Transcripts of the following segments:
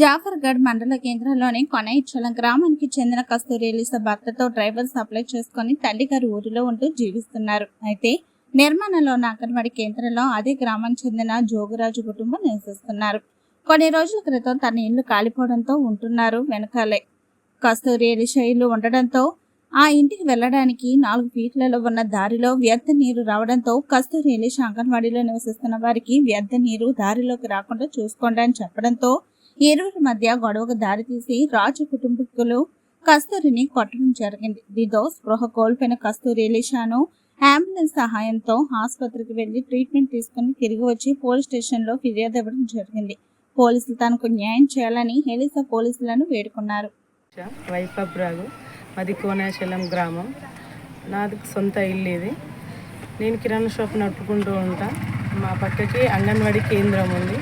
జాఫర్గఢ్ మండల కేంద్రంలోని కొనైచలం గ్రామానికి చెందిన కస్తూరి ఎలిసా భర్తతో డ్రైవర్ సప్లై చేసుకుని తల్లిగారి ఊరిలో ఉంటూ జీవిస్తున్నారు. అయితే నిర్మాణంలో ఉన్న అంగన్వాడీ కేంద్రంలో అదే గ్రామానికి చెందిన జోగురాజు కుటుంబం నివసిస్తున్నారు. కొన్ని రోజుల క్రితం తన ఇల్లు కాలిపోవడంతో ఉంటున్నారు వెనకాలే. కస్తూరి ఎలిషా ఇల్లు ఉండడంతో ఆ ఇంటికి వెళ్ళడానికి నాలుగు ఫీట్లలో ఉన్న దారిలో వ్యర్థ నీరు రావడంతో కస్తూరి ఎలిష అంగన్వాడీలో నివసిస్తున్న వారికి వ్యర్థ నీరు దారిలోకి రాకుండా చూసుకోండి అని చెప్పడంతో ఇరువురి మధ్య గొడవకు దారితీసి రాజు కుటుంబీకులు కస్తూరిని కొట్టడం జరిగింది. దీంతో స్పృహ కోల్పోయిన కస్తూరి ఎలిషాను అంబులెన్స్ సహాయంతో ఆసుపత్రికి వెళ్ళి ట్రీట్మెంట్ తీసుకుని తిరిగి వచ్చి పోలీస్ స్టేషన్లో ఫిర్యాదు ఇవ్వడం జరిగింది. పోలీసులు తనకు న్యాయం చేయాలని ఎలిసా పోలీసులను వేడుకున్నారు. వైపబ్రాగు మాది కోనాచలం గ్రామం. నాది సొంత ఇల్లు ఇది. నేను కిరాణా షాప్ నట్టుకుంటూ ఉంటా. మా పక్కకి అంగన్వాడీ కేంద్రం ఉంది.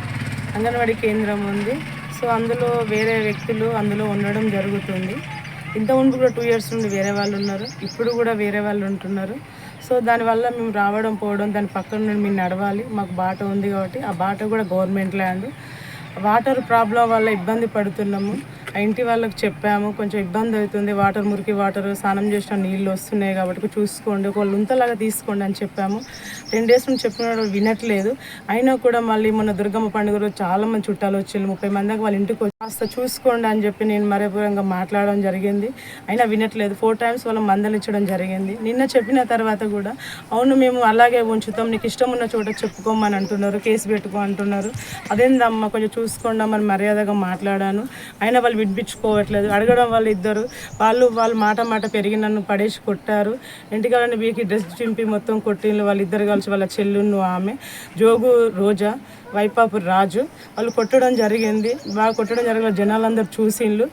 అంగన్వాడీ కేంద్రం ఉంది. సో అందులో వేరే వ్యక్తులు అందులో ఉండడం జరుగుతుంది. ఇంత ముందు కూడా టూ ఇయర్స్ నుండి వేరే వాళ్ళు ఉన్నారు. ఇప్పుడు కూడా వేరే వాళ్ళు ఉంటున్నారు. సో దానివల్ల మేము రావడం పోవడం దాని పక్కన నుండి మేము నడవాలి. మాకు బాట ఉంది కాబట్టి ఆ బాట కూడా గవర్నమెంట్ ల్యాండ్. వాటర్ ప్రాబ్లం వల్ల ఇబ్బంది పడుతున్నాము. ఆ ఇంటి వాళ్ళకి చెప్పాము కొంచెం ఇబ్బంది అవుతుంది. వాటర్ మురికి వాటర్ స్నానం చేసిన నీళ్ళు వస్తున్నాయి కాబట్టి చూసుకోండి. ఒక లుంతలాగా తీసుకోండి అని చెప్పాము. టెన్ డేస్ నుంచి చెప్పినాడు వినట్లేదు. అయినా కూడా మళ్ళీ మొన్న దుర్గమ్మ పండుగ రోజు చాలా మంది చుట్టాలు వచ్చి ముప్పై మంది దాకా వాళ్ళ ఇంటికి కాస్త చూసుకోండి అని చెప్పి నేను మరేపూరంగా మాట్లాడడం జరిగింది. అయినా వినట్లేదు. ఫోర్ టైమ్స్ వాళ్ళ మందలించడం జరిగింది. నిన్న చెప్పిన తర్వాత కూడా అవును మేము అలాగే ఉంచుతాం. నీకు ఇష్టం ఉన్న చోట చెప్పుకోమని అంటున్నారు. కేసు పెట్టుకో అంటున్నారు. అదేందమ్మా కొంచెం చూసుకోండి అమ్మని మర్యాదగా మాట్లాడాను. అయినా వాళ్ళు విడిపించుకోవట్లేదు అడగడం వాళ్ళు ఇద్దరు. వాళ్ళు వాళ్ళు మాట మాట పెరిగి నన్ను పడేసి కొట్టారు. ఇంటికాలని వీకి డ్రెస్ చింపి మొత్తం కొట్టిండ్రు. వాళ్ళిద్దరు కలిసి వాళ్ళ చెల్లును ఆమె జోగు రోజా వైపాపు రాజు. వాళ్ళు కొట్టడం జరిగింది. బాగా కొట్టడం జరిగిన జనాలందరూ చూసిండ్లు.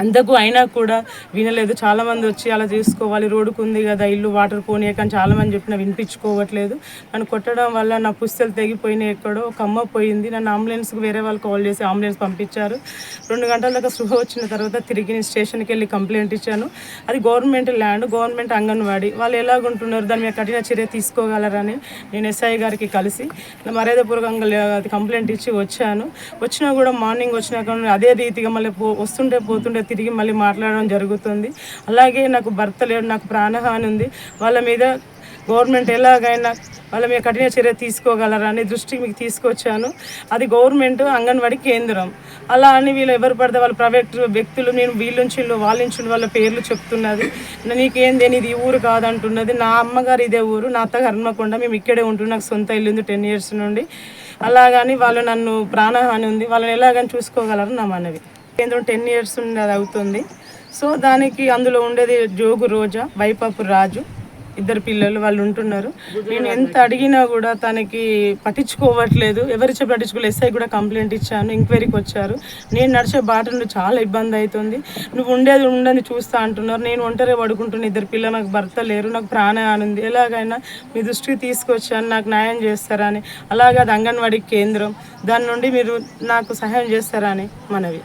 అంతకు అయినా కూడా వినలేదు. చాలామంది వచ్చి అలా చేసుకోవాలి రోడ్డుకు ఉంది కదా ఇల్లు వాటర్ పోనీయక కానీ చాలామంది చెప్పిన వినిపించుకోవట్లేదు. నన్ను కొట్టడం వల్ల నా పుస్తలు తెగిపోయినాయి ఎక్కడో ఒక అమ్మ పోయింది. నన్ను అంబులెన్స్కి వేరే వాళ్ళు కాల్ చేసి అంబులెన్స్ పంపించారు. రెండు గంటల దాకా స్పృహ వచ్చిన తర్వాత తిరిగి నేను స్టేషన్కి వెళ్ళి కంప్లైంట్ ఇచ్చాను. అది గవర్నమెంట్ ల్యాండ్ గవర్నమెంట్ అంగన్వాడీ. వాళ్ళు ఎలాగుంటున్నారు దాని మీద కఠిన చర్య తీసుకోగలరని నేను ఎస్ఐ గారికి కలిసి మర్యాదపూర్వకంగా అది కంప్లైంట్ ఇచ్చి వచ్చాను. వచ్చినా కూడా మార్నింగ్ వచ్చినాక అదే రీతిగా మళ్ళీ పో వస్తుంటే పోతుంటే తిరిగి మళ్ళీ మాట్లాడడం జరుగుతుంది. అలాగే నాకు భర్త లేడు నాకు ప్రాణహాని ఉంది. వాళ్ళ మీద గవర్నమెంట్ ఎలాగైనా వాళ్ళ మీద కఠిన చర్య తీసుకోగలరా అనే దృష్టికి మీకు తీసుకొచ్చాను. అది గవర్నమెంట్ అంగన్వాడీ కేంద్రం. అలా అని వీళ్ళు ఎవరు పడితే వాళ్ళు ప్రైవేట్ వ్యక్తులు నేను వీళ్ళుంచిళ్ళు నుంచి వాళ్ళ పేర్లు చెప్తున్నది. నీకేంది ఇది ఊరు కాదంటున్నది. నా అమ్మగారు ఇదే ఊరు నా అత్తగారు హన్మకొండ. మేము ఇక్కడే ఉంటున్నాం నాకు సొంత ఇల్లు ఉంది టెన్ ఇయర్స్ నుండి. అలాగని వాళ్ళు నన్ను ప్రాణహాని ఉంది. వాళ్ళని ఎలాగని చూసుకోగలరు నా మనవి. కేంద్రం టెన్ ఇయర్స్ నుండి అది అవుతుంది. సో దానికి అందులో ఉండేది జోగు రోజా వైపాపు రాజు ఇద్దరు పిల్లలు వాళ్ళు ఉంటున్నారు. నేను ఎంత అడిగినా కూడా తనకి పట్టించుకోవట్లేదు. ఎవరు చెప్పి పట్టించుకోలేదు. ఎస్ఐ కూడా కంప్లైంట్ ఇచ్చాను ఎంక్వైరీకి వచ్చారు. నేను నడిచే బాట నుండి చాలా ఇబ్బంది అవుతుంది. నువ్వు ఉండేది ఉండని చూస్తా అంటున్నారు. నేను ఒంటరి పడుకుంటున్న ఇద్దరు పిల్లలు నాకు భర్త లేరు నాకు ప్రాణహాని ఉంది. ఎలాగైనా మీ దృష్టికి తీసుకొచ్చాను నాకు న్యాయం చేస్తారని. అలాగే అది అంగన్వాడీ కేంద్రం. దాని నుండి మీరు నాకు సహాయం చేస్తారని మనవి.